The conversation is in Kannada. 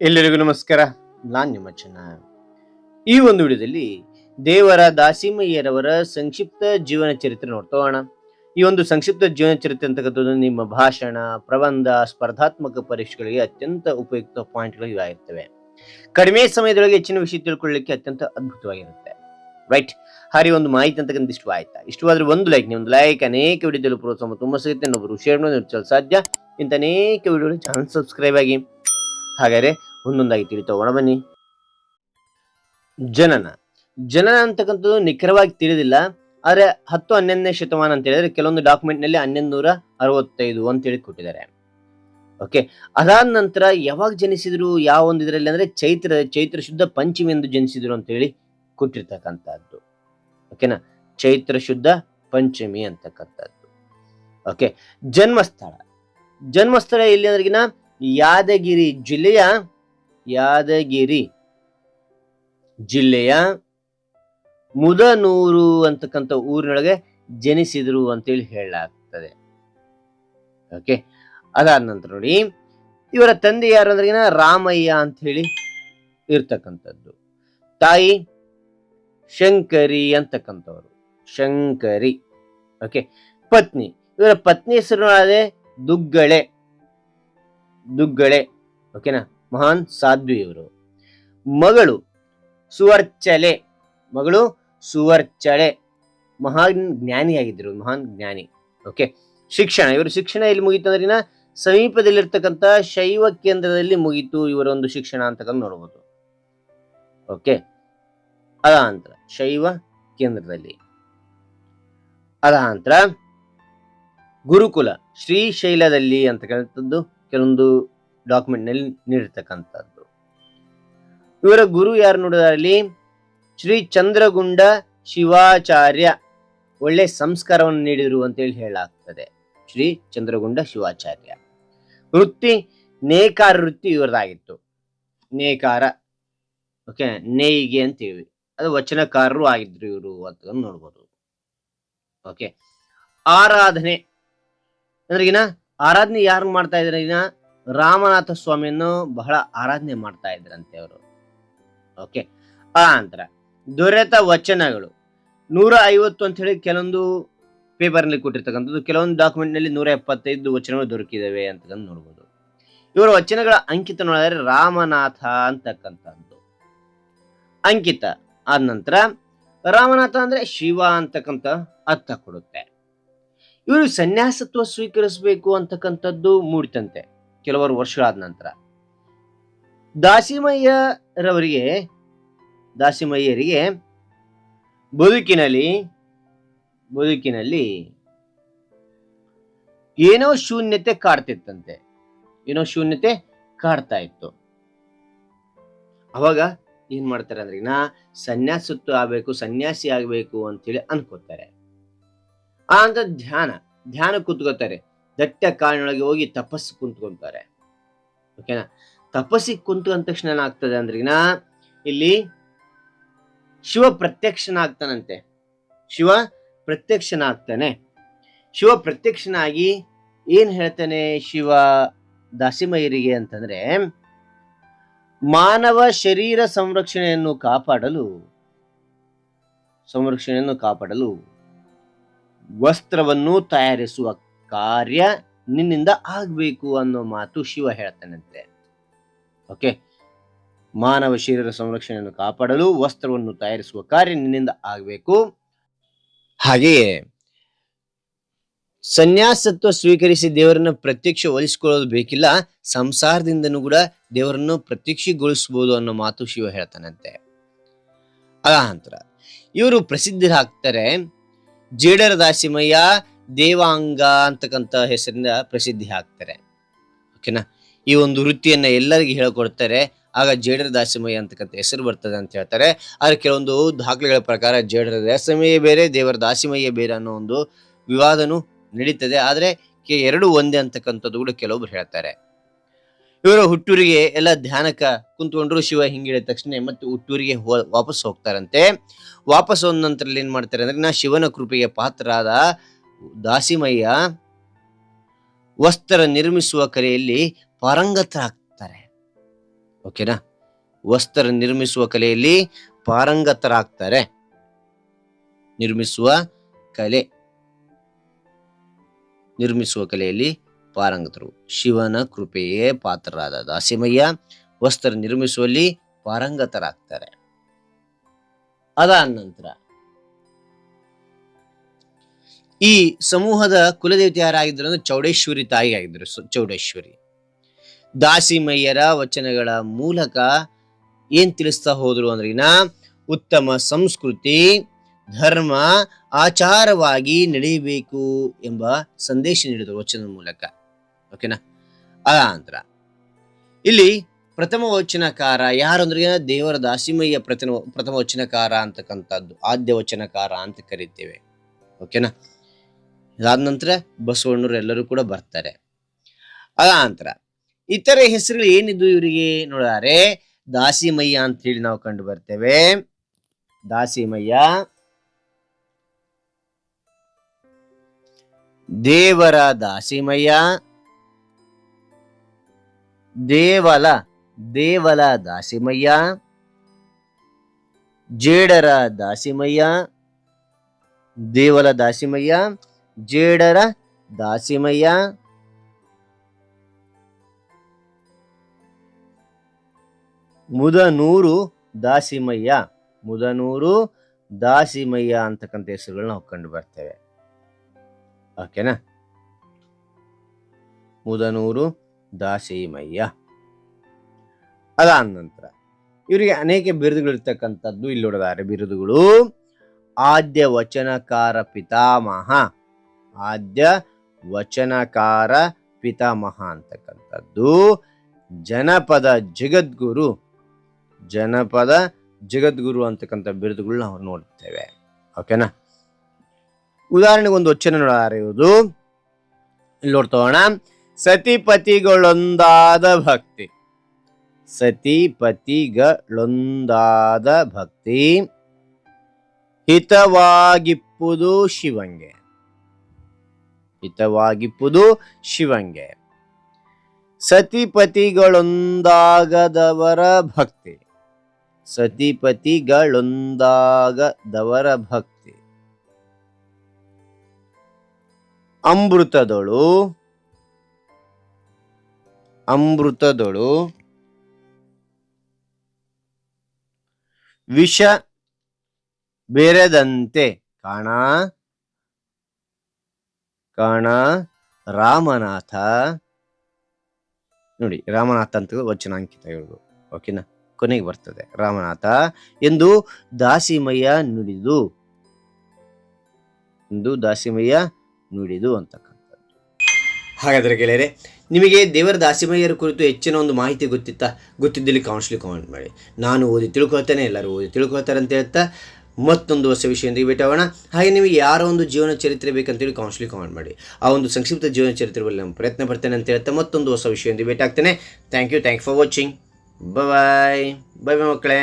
ಎಲ್ಲರಿಗೂ ನಮಸ್ಕಾರ. ನಾನ್ ನಿಮ್ಮ ಚೆನ್ನ. ಈ ಒಂದು ವಿಡಿಯೋದಲ್ಲಿ ದೇವರ ದಾಸಿಮಯ್ಯರವರ ಸಂಕ್ಷಿಪ್ತ ಜೀವನ ಚರಿತ್ರೆ ನೋಡ್ತೋಣ ಈ ಒಂದು ಸಂಕ್ಷಿಪ್ತ ಜೀವನ ಚರಿತ್ರೆ ಅಂತಕ್ಕಂಥದ್ದು ನಿಮ್ಮ ಭಾಷಣ, ಪ್ರಬಂಧ, ಸ್ಪರ್ಧಾತ್ಮಕ ಪರೀಕ್ಷೆಗಳಿಗೆ ಅತ್ಯಂತ ಉಪಯುಕ್ತ ಪಾಯಿಂಟ್ಗಳು ಇವಾಗಿರ್ತವೆ. ಕಡಿಮೆ ಸಮಯದೊಳಗೆ ಹೆಚ್ಚಿನ ವಿಷಯ ತಿಳ್ಕೊಳ್ಳಿಕ್ಕೆ ಅತ್ಯಂತ ಅದ್ಭುತವಾಗಿರುತ್ತೆ. ರೈಟ್ ಹಾರಿ ಒಂದು ಮಾಹಿತಿ ಅಂತಕ್ಕಂಥ ಇಷ್ಟು ಆಯ್ತಾ? ಇಷ್ಟವಾದ್ರೆ ಒಂದು ಲೈಕ್ ನಿಮ್ದು ಲೈಕ್ ಅನೇಕ ವಿಡಿಯೋದಲ್ಲಿ ಪ್ರೋತ್ಸಾಹ ತುಂಬ ಸಿಗುತ್ತೆ. ಇನ್ನೊಬ್ಬರು ಶೇರ್ ಸಾಧ್ಯ. ಇಂಥ ಅನೇಕ ವಿಡಿಯೋಗಳು ಚಾನಲ್ ಸಬ್ಸ್ಕ್ರೈಬ್ ಆಗಿ ಹಾಗಾದ್ರೆ ಒಂದೊಂದಾಗಿ ತಿಳಿತಾ ಹೋಗೋಣ ಬನ್ನಿ. ಜನನ. ಜನನ ಅಂತಕ್ಕಂಥದ್ದು ನಿಖರವಾಗಿ ತಿಳಿದಿಲ್ಲ, ಆದರೆ ಹತ್ತು ಹನ್ನೊಂದನೇ ಶತಮಾನ ಅಂತ ಹೇಳಿದ್ರೆ ಕೆಲವೊಂದು ಡಾಕ್ಯುಮೆಂಟ್ನಲ್ಲಿ ಹನ್ನೊಂದು ನೂರ ಅರವತ್ತೈದು ಅಂತ ಹೇಳಿ ಕೊಟ್ಟಿದ್ದಾರೆ ಓಕೆ ಅದಾದ ನಂತರ ಯಾವಾಗ ಜನಿಸಿದ್ರು ಯಾವ ಒಂದು ಇದರಲ್ಲಿ ಅಂದ್ರೆ ಚೈತ್ರ ಚೈತ್ರ ಶುದ್ಧ ಪಂಚಮಿ ಎಂದು ಜನಿಸಿದ್ರು ಅಂತ ಹೇಳಿ ಕೊಟ್ಟಿರ್ತಕ್ಕಂಥದ್ದು. ಓಕೆನಾ ಚೈತ್ರ ಶುದ್ಧ ಪಂಚಮಿ ಅಂತಕ್ಕಂಥದ್ದು. ಓಕೆ ಜನ್ಮಸ್ಥಳ. ಜನ್ಮಸ್ಥಳ ಎಲ್ಲಿ ಅಂದ್ರಿಗಿನ? ಯಾದಗಿರಿ ಜಿಲ್ಲೆಯ ಯಾದಗಿರಿ ಜಿಲ್ಲೆಯ ಮುದನೂರು ಅಂತಕ್ಕಂಥ ಊರಿನೊಳಗೆ ಜನಿಸಿದ್ರು ಅಂತೇಳಿ ಹೇಳಲಾಗ್ತದೆ. ಓಕೆ ಅದಾದ ನಂತರ ನೋಡಿ, ಇವರ ತಂದೆ ಯಾರು ಅಂದ್ರೆ ರಾಮಯ್ಯ ಅಂತ ಹೇಳಿ ಇರ್ತಕ್ಕಂಥದ್ದು. ತಾಯಿ ಶಂಕರಿ ಅಂತಕ್ಕಂಥವ್ರು. ಶಂಕರಿ. ಓಕೆ ಪತ್ನಿ. ಇವರ ಪತ್ನಿ ಹೆಸರು ದುಗ್ಗಳೆ. ದುಗ್ಗಳೆ ಓಕೆನಾ ಮಹಾನ್ ಸಾಧ್ವಿ ಇವರು ಮಗಳು, ಸುವರ್ಚಲೆ. ಮಗಳು, ಸುವರ್ಚಳೆ. ಮಹಾನ್ ಜ್ಞಾನಿಯಾಗಿದ್ದರು, ಮಹಾನ್ ಜ್ಞಾನಿ ಓಕೆ ಶಿಕ್ಷಣ, ಇವರು ಶಿಕ್ಷಣ ಎಲ್ಲಿ ಮುಗೀತು ಅಂದ್ರಿನ ಸಮೀಪದಲ್ಲಿರ್ತಕ್ಕಂಥ ಶೈವ ಕೇಂದ್ರದಲ್ಲಿ ಮುಗೀತು ಇವರ ಒಂದು ಶಿಕ್ಷಣ ಅಂತಕ್ಕಂಥ ನೋಡ್ಬೋದು. ಓಕೆ ಅದ ನಂತರ ಶೈವ ಕೇಂದ್ರದಲ್ಲಿ. ಅದ ನಂತರ ಗುರುಕುಲ, ಶ್ರೀಶೈಲದಲ್ಲಿ ಅಂತಕ್ಕಂಥದ್ದು ಕೆಲವೊಂದು ಡಾಕ್ಯುಮೆಂಟ್ನಲ್ಲಿ ನೀಡಿರ್ತಕ್ಕಂಥದ್ದು. ಇವರ ಗುರು ಯಾರು ನೋಡೋದ್ರಲ್ಲಿ? ಶ್ರೀ ಚಂದ್ರಗುಂಡ ಶಿವಾಚಾರ್ಯ. ಒಳ್ಳೆ ಸಂಸ್ಕಾರವನ್ನು ನೀಡಿದರು ಅಂತೇಳಿ ಹೇಳಲಾಗ್ತದೆ. ಶ್ರೀ ಚಂದ್ರಗುಂಡ ಶಿವಾಚಾರ್ಯ. ವೃತ್ತಿ, ನೇಕಾರ ವೃತ್ತಿ ಇವರದಾಗಿತ್ತು. ನೇಕಾರ ಓಕೆ ನೇಯ್ಗೆ ಅಂತೀವಿ. ಅದು ವಚನಕಾರರು ಆಗಿದ್ರು ಇವರು ಅಂತ ನೋಡ್ಬೋದು. ಓಕೆ ಆರಾಧನೆ. ಅಂದ್ರಿಗಿನ ಆರಾಧನೆ ಯಾರು ಮಾಡ್ತಾ ಇದ್ರ ಇನ್ನ ರಾಮನಾಥ ಸ್ವಾಮಿಯನ್ನು ಬಹಳ ಆರಾಧನೆ ಮಾಡ್ತಾ ಇದ್ರಂತೆ ಅವರು. ಓಕೆ ಆ ನಂತರ ದೊರೆತ ವಚನಗಳು. ನೂರ ಐವತ್ತು ಅಂತ ಹೇಳಿ ಕೆಲವೊಂದು ಪೇಪರ್ನಲ್ಲಿ ಕೊಟ್ಟಿರ್ತಕ್ಕಂಥದ್ದು, ಕೆಲವೊಂದು ಡಾಕ್ಯುಮೆಂಟ್ನಲ್ಲಿ ನೂರ ಎಪ್ಪತ್ತೈದು ವಚನಗಳು ದೊರಕಿದಾವೆ ಅಂತ ನೋಡ್ಬೋದು. ಇವರ ವಚನಗಳ ಅಂಕಿತ ನೋಡಿದ್ರೆ ರಾಮನಾಥ ಅಂತಕ್ಕಂಥದ್ದು. ಅಂಕಿತ ಆದ ನಂತರ ರಾಮನಾಥ ಅಂದ್ರೆ ಶಿವ ಅಂತಕ್ಕಂಥ ಅರ್ಥ ಕೊಡುತ್ತೆ. ಇವರು ಸನ್ಯಾಸತ್ವ ಸ್ವೀಕರಿಸಬೇಕು ಅಂತಕ್ಕಂಥದ್ದು ಮೂಡಿತಂತೆ ಕೆಲವರು ವರ್ಷಗಳಾದ ನಂತರ. ದಾಸಿಮಯ್ಯರವರಿಗೆ, ದಾಸಿಮಯ್ಯರಿಗೆ ಬದುಕಿನಲ್ಲಿ ಬದುಕಿನಲ್ಲಿ ಏನೋ ಶೂನ್ಯತೆ ಕಾಡ್ತಿತ್ತಂತೆ. ಏನೋ ಶೂನ್ಯತೆ ಕಾಡ್ತಾ ಇತ್ತು. ಅವಾಗ ಏನ್ ಮಾಡ್ತಾರೆ ಅಂದ್ರೆ ನಾ ಸನ್ಯಾಸತ್ವ ಆಗ್ಬೇಕು, ಸನ್ಯಾಸಿ ಆಗ್ಬೇಕು ಅಂತೇಳಿ ಅನ್ಕೋತಾರೆ. ಅಂತ ಧ್ಯಾನ ಧ್ಯಾನ ಕುತ್ಕೋತಾರೆ. ದಟ್ಟ ಕಾಡಿನೊಳಗೆ ಹೋಗಿ ತಪಸ್ಸು ಕುಂತ್ಕೊಂತಾರೆ. ಓಕೆನಾ ತಪಸ್ಸಿಗೆ ಕುಂತು ಅಂದ ತಕ್ಷಣ ಏನಾಗ್ತದೆ ಅಂದ್ರಿಗಿನ ಇಲ್ಲಿ ಶಿವ ಪ್ರತ್ಯಕ್ಷನಾಗ್ತಾನಂತೆ. ಶಿವ ಪ್ರತ್ಯಕ್ಷನಾಗ್ತಾನೆ. ಶಿವ ಪ್ರತ್ಯಕ್ಷನಾಗಿ ಏನ್ ಹೇಳ್ತಾನೆ ಶಿವ ದಾಸಿಮಯರಿಗೆ ಅಂತಂದ್ರೆ, ಮಾನವ ಶರೀರ ಸಂರಕ್ಷಣೆಯನ್ನು ಕಾಪಾಡಲು ಸಂರಕ್ಷಣೆಯನ್ನು ಕಾಪಾಡಲು ವಸ್ತ್ರವನ್ನು ತಯಾರಿಸುವ ಕಾರ್ಯ ನಿನ್ನಿಂದ ಆಗ್ಬೇಕು ಅನ್ನೋ ಮಾತು ಶಿವ ಹೇಳ್ತಾನಂತೆ. ಓಕೆ ಮಾನವ ಶರೀರ ಸಂರಕ್ಷಣೆಯನ್ನು ಕಾಪಾಡಲು ವಸ್ತ್ರವನ್ನು ತಯಾರಿಸುವ ಕಾರ್ಯ ನಿನ್ನಿಂದ ಆಗಬೇಕು. ಹಾಗೆಯೇ ಸನ್ಯಾಸತ್ವ ಸ್ವೀಕರಿಸಿ ದೇವರನ್ನ ಪ್ರತ್ಯಕ್ಷ ಒಲಿಸ್ಕೊಳ್ಳೋದು ಬೇಕಿಲ್ಲ, ಸಂಸಾರದಿಂದನೂ ಕೂಡ ದೇವರನ್ನು ಪ್ರತ್ಯಕ್ಷಗೊಳಿಸಬಹುದು ಅನ್ನೋ ಮಾತು ಶಿವ ಹೇಳ್ತಾನಂತೆ. ಅದ ನಂತರ ಇವರು ಪ್ರಸಿದ್ಧರಾಗ್ತಾರೆ ಜೇಡರ ದಾಸಿಮಯ್ಯ ದೇವಾಂಗ ಅಂತಕ್ಕಂಥ ಹೆಸರಿಂದ ಪ್ರಸಿದ್ಧಿ ಆಗ್ತಾರೆ. ಓಕೆನಾ ಈ ಒಂದು ವೃತ್ತಿಯನ್ನ ಎಲ್ಲರಿಗೆ ಹೇಳಿಕೊಡ್ತಾರೆ. ಆಗ ಜೇಡರ ದಾಸಿಮಯ್ಯ ಅಂತಕ್ಕಂಥ ಹೆಸರು ಬರ್ತದೆ ಅಂತ ಹೇಳ್ತಾರೆ. ಆದರೆ ಕೆಲವೊಂದು ದಾಖಲೆಗಳ ಪ್ರಕಾರ ಜೇಡರ ದಾಸಿಮಯ್ಯ ಬೇರೆ, ದೇವರ ದಾಸಿಮಯ್ಯ ಬೇರೆ ಅನ್ನೋ ಒಂದು ವಿವಾದನು ನಡೀತದೆ. ಆದರೆ ಕೆ- ಎರಡು ಒಂದೇ ಅಂತಕ್ಕಂಥದ್ದು ಕೂಡ ಕೆಲವೊಬ್ರು ಹೇಳ್ತಾರೆ. ಇವರ ಹುಟ್ಟೂರಿಗೆ ಎಲ್ಲ ಧ್ಯಾನಕ್ಕ ಕುಂತ್ಕೊಂಡ್ರು ಶಿವ ಹಿಂಗಿಳಿದ ತಕ್ಷಣ ಮತ್ತೆ ಹುಟ್ಟೂರಿಗೆ ಹೋ- ವಾಪಸ್ ಹೋಗ್ತಾರಂತೆ. ವಾಪಸ್ ಹೋದ ನಂತರ ಏನ್ ಮಾಡ್ತಾರೆ ಅಂದ್ರೆ ನಾ ಶಿವನ ಕೃಪೆಗೆ ಪಾತ್ರರಾದ ದಾಸಿಮಯ್ಯ ವಸ್ತ್ರ ನಿರ್ಮಿಸುವ ಕಲೆಯಲ್ಲಿ ಪಾರಂಗತರಾಗ್ತಾರೆ. ಓಕೆನಾ? ವಸ್ತ್ರ ನಿರ್ಮಿಸುವ ಕಲೆಯಲ್ಲಿ ಪಾರಂಗತರಾಗ್ತಾರೆ. ನಿರ್ಮಿಸುವ ಕಲೆ. ನಿರ್ಮಿಸುವ ಕಲೆಯಲ್ಲಿ ಪಾರಂಗತರು. ಶಿವನ ಕೃಪೆಯೇ ಪಾತ್ರರಾದ ದಾಸಿಮಯ್ಯ ವಸ್ತ್ರ ನಿರ್ಮಿಸುವಲ್ಲಿ ಪಾರಂಗತರಾಗ್ತಾರೆ. ಅದಾದ ನಂತರ ಈ ಸಮೂಹದ ಕುಲದೇವತೆ ಯಾರಾಗಿದ್ರು ಅಂದ್ರೆ ಚೌಡೇಶ್ವರಿ ತಾಯಿ ಆಗಿದ್ರು ಚೌಡೇಶ್ವರಿ. ದಾಸಿಮಯ್ಯರ ವಚನಗಳ ಮೂಲಕ ಏನ್ ತಿಳಿಸ್ತಾ ಹೋದ್ರು ಅಂದ್ರಿನ ಉತ್ತಮ ಸಂಸ್ಕೃತಿ, ಧರ್ಮ ಆಚಾರವಾಗಿ ನಡೆಯಬೇಕು ಎಂಬ ಸಂದೇಶ ನೀಡಿದರು ವಚನದ ಮೂಲಕ. ಓಕೆನಾ ಅದ ನಂತರ ಇಲ್ಲಿ ಪ್ರಥಮ ವಚನಕಾರ ಯಾರು ಅಂದ್ರೆ ದೇವರ ದಾಸಿಮಯ್ಯ ಪ್ರಥಮ ಪ್ರಥಮ ವಚನಕಾರ ಅಂತಕ್ಕಂಥದ್ದು, ಆದ್ಯ ವಚನಕಾರ ಅಂತ ಕರಿತೇವೆ. ಓಕೆನಾ ಅದಾದ ನಂತರ ಬಸವಣ್ಣರು ಎಲ್ಲರೂ ಕೂಡ ಬರ್ತಾರೆ. ಅದ ನಂತರ ಇತರೆ ಹೆಸರುಗಳು ಏನಿದ್ದು ಇವರಿಗೆ? ನೋಡಾರೆ, ದಾಸಿಮಯ್ಯ ಅಂತ ಹೇಳಿ ನಾವು ಕಂಡು ಬರ್ತೇವೆ. ದಾಸಿಮಯ್ಯ, ದೇವರ ದಾಸಿಮಯ್ಯ ದೇವಲ ದೇವಲ ದಾಸಿಮಯ್ಯ, ಜೇಡರ ದಾಸಿಮಯ್ಯ, ದೇವಲ ದಾಸಿಮಯ್ಯ, ಜೇಡರ ದಾಸಿಮಯ್ಯ. ಮುದನೂರು ದಾಸಿಮಯ್ಯ ಮುದನೂರು ದಾಸಿಮಯ್ಯ ಅಂತಕ್ಕಂಥ ಹೆಸರುಗಳನ್ನ ನಾವು ಕಂಡು ಬರ್ತೇವೆ. ಓಕೆನಾ ಮುದನೂರು ದಾಸಿಮಯ್ಯ. ಅದಾದ ನಂತರ ಇವರಿಗೆ ಅನೇಕ ಬಿರುದುಗಳಿರ್ತಕ್ಕಂಥದ್ದು ಇಲ್ಲಿ ನೋಡಿದ್ದಾರೆ ಬಿರುದುಗಳು. ಆದ್ಯ ವಚನಕಾರ ಪಿತಾಮಹ. ಆದ್ಯ ವಚನಕಾರ ಪಿತಾಮಹ ಅಂತಕ್ಕಂಥದ್ದು. ಜನಪದ ಜಗದ್ಗುರು. ಜನಪದ ಜಗದ್ಗುರು ಅಂತಕ್ಕಂಥ ಬಿರುದುಗಳು ನಾವು ನೋಡ್ತೇವೆ. ಓಕೆನಾ ಉದಾಹರಣೆಗೆ ಒಂದು ವಚನ ನೋಡಾರಿಯುವುದು ಇಲ್ಲಿ ನೋಡ್ತೋಣ ಸತಿಪತಿಗಳೊಂದಾದ ಭಕ್ತಿ. ಸತಿಪತಿಗಳೊಂದಾದ ಭಕ್ತಿ. ಹಿತವಾಗಿಪ್ಪುದು ಶಿವಂಗೆ. ಹಿತವಾಗಿಪ್ಪುದು ಶಿವಂಗೆ. ಸತಿಪತಿಗಳೊಂದಾಗದವರ ಭಕ್ತಿ. ಸತಿಪತಿಗಳೊಂದಾಗದವರ ಭಕ್ತಿ. ಅಮೃತದೊಳು ಅಮೃತದೊಳು ವಿಷ ಬೆರೆದಂತೆ ಕಾಣ ಕಾಣ ರಾಮನಾಥ. ನೋಡಿ, ರಾಮನಾಥ ಅಂತ ವಚನಾಂಕಿತ ಹೇಳುದು. ಓಕೆನಾ? ಕೊನೆಗೆ ಬರ್ತದೆ. ರಾಮನಾಥ ಎಂದು ದಾಸಿಮಯ್ಯ ನುಡಿದು, ಎಂದು ದಾಸಿಮಯ್ಯ ನುಡಿದು ಅಂತಕ್ಕಂಥದ್ದು ಹಾಗಾದ್ರೆ ಗೆಳೆಯರೆ, ನಿಮಗೆ ದೇವರ ದಾಸಿಮಯ್ಯರ ಕುರಿತು ಹೆಚ್ಚಿನ ಒಂದು ಮಾಹಿತಿ ಗೊತ್ತಿತ್ತಾ? ಗೊತ್ತಿದ್ದಲ್ಲಿ ಕೌನ್ಸ್ಲಿ ಕಾಮೆಂಟ್ ಮಾಡಿ. ನಾನು ಓದಿ ತಿಳ್ಕೊಳ್ತೇನೆ, ಎಲ್ಲರೂ ಓದಿ ತಿಳ್ಕೊಳ್ತಾರೆ ಅಂತ ಹೇಳ್ತಾ ಮತ್ತೊಂದು ಹೊಸ ವಿಷಯದೊಂದಿಗೆ ಭೇಟಿಯಾಗೋಣ ಹಾಗೆ ನಿಮಗೆ ಯಾರ ಒಂದು ಜೀವನ ಚರಿತ್ರೆ ಬೇಕಂತೇಳಿ ಕೌನ್ಸ್ಲಿ ಕಾಮೆಂಟ್ ಮಾಡಿ. ಆ ಒಂದು ಸಂಕ್ಷಿಪ್ತ ಜೀವನ ಚರಿತ್ರೆ ಬಗ್ಗೆ ನಾನು ಪ್ರಯತ್ನ ಪಡ್ತೇನೆ ಅಂತ ಹೇಳ್ತಾ ಮತ್ತೊಂದು ಹೊಸ ವಿಷಯದೊಂದಿಗೆ ಭೇಟಿ ಆಗ್ತೇನೆ. Thank you thank for watching bye bye bye ಮಕ್ಕಳೇ.